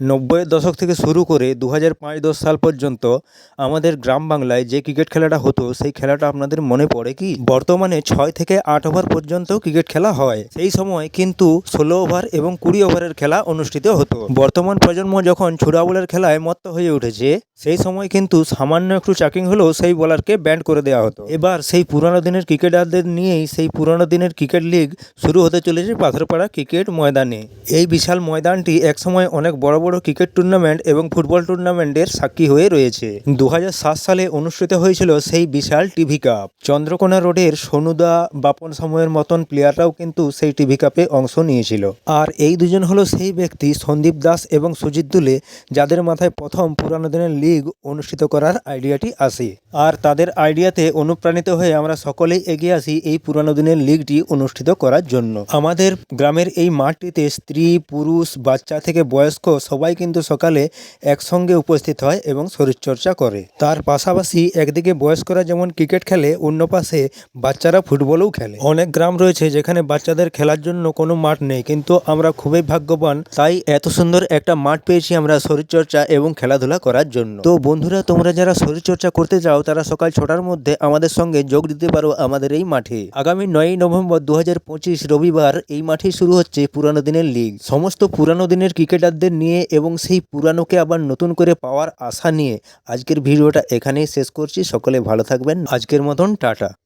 নব্বইয়ের দশক থেকে শুরু করে দু হাজার পাঁচ দশ সাল পর্যন্ত আমাদের গ্রাম বাংলায় যে ক্রিকেট খেলাটা হতো, সেই খেলাটা আপনাদের মনে পড়ে কি? বর্তমানে ছয় থেকে আট ওভার পর্যন্ত ক্রিকেট খেলা হয়। সেই সময় কিন্তু ষোলো ওভার এবং কুড়ি ওভারের খেলা অনুষ্ঠিত হতো। বর্তমান প্রজন্ম যখন ছোড়া বলের খেলায় মত্ত হয়ে উঠেছে সেই সময় কিন্তু সামান্য একটু চাকিং হলেও সেই বলারকে ব্যান্ড করে দেওয়া হতো। এবার সেই পুরানো দিনের ক্রিকেটারদের নিয়েই সেই পুরানো দিনের ক্রিকেট লিগ শুরু হতে চলেছে পাথরপাড়া ক্রিকেট ময়দানে। এই বিশাল ময়দানটি একসময় অনেক বড় বড় ক্রিকেট টুর্নামেন্ট এবং ফুটবল টুর্নামেন্টের সাক্ষী হয়ে রয়েছে। দু হাজার সাত সালে অনুষ্ঠিত হয়েছিল সেই বিশাল টিভি কাপ চন্দ্রকোনা রোডের সোনুদা বাপন সময়ের মতন প্লেয়াররাও কিন্তু সেই টিভি কাপে অংশ নিয়েছিল। আর এই দুজন হলো সেই ব্যক্তি সন্দীপ দাস এবং সুজিত দুলে, যাদের মাথায় প্রথম পুরানো দিনের লিগ অনুষ্ঠিত করার আইডিয়াটি আসে আর তাদের আইডিয়াতে অনুপ্রাণিত হয়ে আমরা সকলেই এগিয়ে আসি এই পুরানো দিনের লিগটি অনুষ্ঠিত করার জন্য। আমাদের গ্রামের এই মাঠটিতে স্ত্রী, পুরুষ, বাচ্চা থেকে বয়স্ক সবাই কিন্তু সকালে একসঙ্গে উপস্থিত হয় এবং শরীরচর্চা করে। তার পাশাপাশি একদিকে বয়স্করা যেমন ক্রিকেট খেলে, অন্য পাশে বাচ্চারা ফুটবলও খেলে। অনেক গ্রাম রয়েছে যেখানে বাচ্চাদের খেলার জন্য কোনো মাঠ নেই, কিন্তু আমরা খুবই ভাগ্যবান। তাই এত সুন্দর একটা মাঠ পেয়েছি আমরা শরীরচর্চা এবং খেলাধুলা করার জন্য। তো বন্ধুরা, তোমরা যারা শরীরচর্চা করতে চাও, তারা সকাল ছটার মধ্যে আমাদের সঙ্গে যোগ দিতে পারো আমাদের এই মাঠে। আগামী নয়ই নভেম্বর দু হাজার পঁচিশ রবিবার এই মাঠে শুরু হচ্ছে পুরানো দিনের লিগ। সমস্ত পুরানো দিনের ক্রিকেটারদের নিয়ে এবং সেই পুরানোকে আবার নতুন করে পাওয়ার আশা নিয়ে আজকের ভিডিওটা এখানেই শেষ করছি। সকলে ভালো থাকবেন। আজকের মতন টাটা।